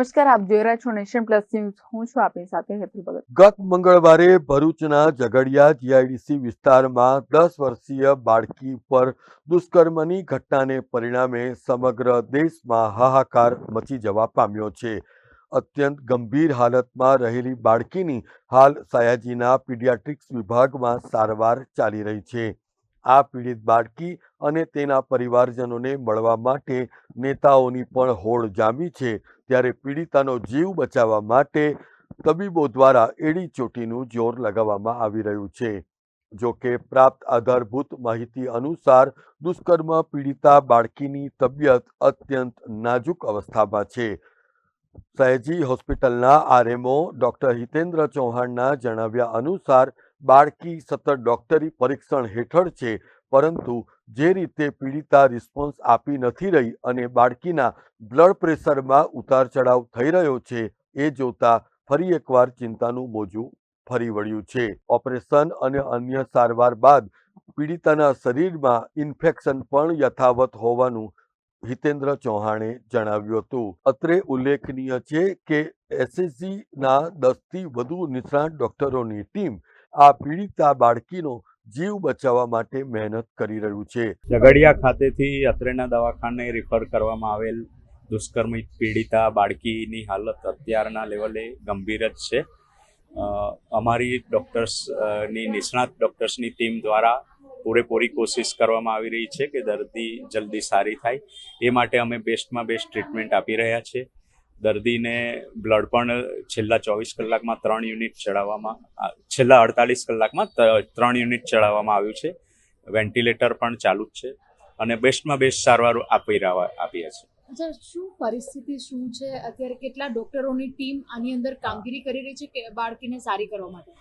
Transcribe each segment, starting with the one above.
નમસ્કાર, આપ જોઈ રહ્યા છો નેશન પ્લસ ન્યૂઝ. હું છું આપની સાથે હેતલ ભગત. ગત મંગળવારે ભરૂચના ઝઘડિયા જીઆઈડીસી વિસ્તારમાં દસ વર્ષીય બાળકી પર દુષ્કર્મની ઘટનાને પરિણામે સમગ્ર દેશમાં હાહાકાર મચી જવા પામ્યો છે. અત્યંત ગંભીર હાલતમાં રહેલી બાળકીની હાલ સયાજીના પીડિયાટ્રિક્સ વિભાગમાં સારવાર ચાલી રહી છે. આ પીડિત બાળકી અને તેના પરિવારજનોને મળવા માટે નેતાઓની પણ હોડ જામી છે. ત્યારે પીડિતાનો જીવ બચાવવા માટે તબીબો દ્વારા એડી ચોટીનું જોર લગાવવામાં આવી રહ્યું છે. જો કે પ્રાપ્ત આધારભૂત માહિતી અનુસાર દુષ્કર્મ પીડિતા બાળકીની તબિયત અત્યંત નાજુક અવસ્થામાં છે. સયાજી હોસ્પિટલના આરએમઓ ડોક્ટર હિતેન્દ્ર ચૌહાણના જણાવ્યા અનુસાર બાળકી સતત ડોક્ટરી પરીક્ષણ હેઠળ છે, પરંતુ જે રીતે પીડિતા રિસ્પોન્સ આપી નથી રહી અને બાળકીના બ્લડ પ્રેશરમાં ઉતાર ચઢાવ થઈ રહ્યો છે, એ જોતા ફરી એકવાર ચિંતાનું મોજું ફરી વળ્યું છે. ઓપરેશન અને અન્ય સારવાર બાદ પીડિતાના શરીરમાં ઇન્ફેક્શન પણ યથાવત હોવાનું હિતેન્દ્ર ચૌહાણે જણાવ્યું હતું. અત્રે ઉલ્લેખનીય છે કે એસએસસીના દસથી વધુ નિષ્ણાત ડોક્ટરોની ટીમ આ પીડિતા બાળકીનો જીવ બચાવવા માટે મહેનત કરી રહ્યું છે. ઝઘડિયા ખાતેથી અત્રેના દવાખાને રિફર કરવામાં આવેલ દુષ્કર્મ પીડિતા બાળકીની હાલત અત્યારના લેવલે ગંભીર જ છે. અમારી ડૉક્ટર્સની નિષ્ણાત ડૉક્ટર્સની ટીમ દ્વારા પૂરેપૂરી કોશિશ કરવામાં આવી રહી છે કે દર્દી જલ્દી સારી થાય. એ માટે અમે બેસ્ટમાં બેસ્ટ ટ્રીટમેન્ટ આપી રહ્યા છીએ દર્દીને બ્લડ પણ છેલ્લા ચોવીસ કલાકમાં ત્રણ યુનિટ ચડાવવામાં છેલ્લા અડતાલીસ કલાકમાં ત્રણ યુનિટ ચડાવવામાં આવ્યું છે. વેન્ટિલેટર પણ ચાલુ જ છે અને બેસ્ટમાં બેસ્ટ સારવાર આપી રહ્યા આપીએ છીએ સર શું પરિસ્થિતિ શું છે? અત્યારે કેટલા ડોક્ટરોની ટીમ આની અંદર કામગીરી કરી રહી છે કે બાળકીને સારી કરવા માટે?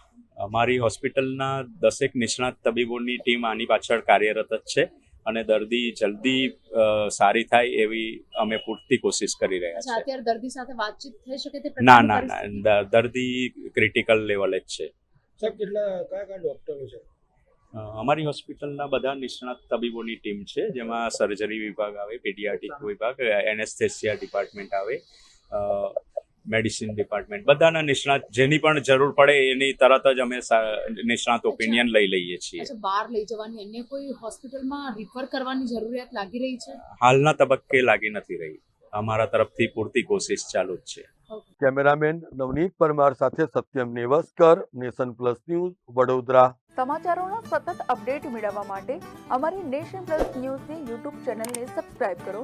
અમારી હોસ્પિટલના દસેક નિષ્ણાત તબીબોની ટીમ આની પાછળ કાર્યરત જ છે. અને દર્દી જલ્દી અ, સારી થાય એવી અમે પૂરતી કોશિશ કરી રહ્યા છીએ. અત્યારે દર્દી સાથે વાતચીત થઈ શકે તે ના ના ના દર્દી ક્રિટિકલ લેવલે જ છે. સાહેબ કેટલા કયા કયા ડોક્ટરો છે? અમારી હોસ્પિટલના બધા નિષ્ણાત તબીબોની ટીમ છે જેમાં સર્જરી વિભાગ આવે પીડિયાટિક વિભાગ એનેસ્થેસિયા ડિપાર્ટમેન્ટ આવે મેડિસિન ડિપાર્ટમેન્ટ બધાના નિષ્ણાત જેની પણ જરૂર પડે એની તરત જ અમે નિષ્ણાત ઓપિનિયન લઈ લઈએ છીએ. બહાર લઈ જવાની અન્ય કોઈ હોસ્પિટલમાં રિફર કરવાની જરૂરિયાત લાગી રહી છે? હાલના તબક્કે લાગી નથી રહી. અમારા તરફથી પૂરતી કોશિશ ચાલુ જ છે. કેમેરામેન નવનીત પરમાર સાથે Satyam Nevaskar Nation Plus News Vadodara. સમાચારોના સતત અપડેટ મેળવવા માટે અમારી નેશન પ્લસ ન્યૂઝની યુટ્યુબ ચેનલને સબસ્ક્રાઇબ કરો.